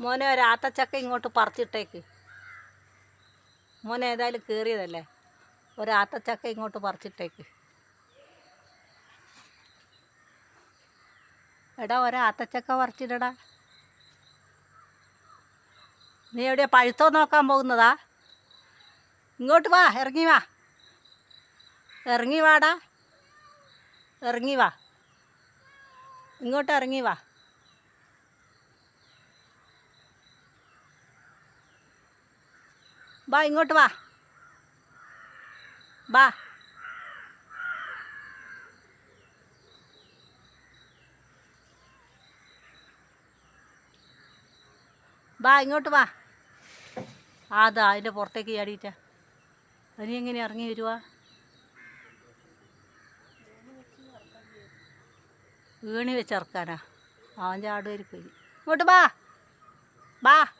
മോനെ ഒരാത്തച്ചക്ക ഇങ്ങോട്ട് പറിച്ചിട്ടേക്ക്. മോനെ ഏതായാലും കയറിയതല്ലേ ഒരാത്തച്ചക്ക ഇങ്ങോട്ട് പറിച്ചിട്ടേക്ക്. എടാ ഒരാത്തച്ചക്ക പറിച്ചിട്ടടാ പറിച്ചിടടാ. നീ എവിടെയാ പഴുത്തോ നോക്കാൻ പോകുന്നതാ? ഇങ്ങോട്ട് വാ ഇറങ്ങി വാ. ഇറങ്ങി വാടാ. ഇറങ്ങി വാ. ഇങ്ങോട്ട് ഇറങ്ങി വാ. വാ ഇങ്ങോട്ട് വാ. വാ വാ ഇങ്ങോട്ട് വാ. അതാ അതിന്റെ പുറത്തേക്ക് ചാടിയിട്ട. അതിന് എങ്ങനെ ഇറങ്ങി വരുവാ? വീണി വെച്ചിറക്കാനാ. അവൻ ചാടുവരിപ്പോയി ഇനി. ഇങ്ങോട്ട് വാ വാ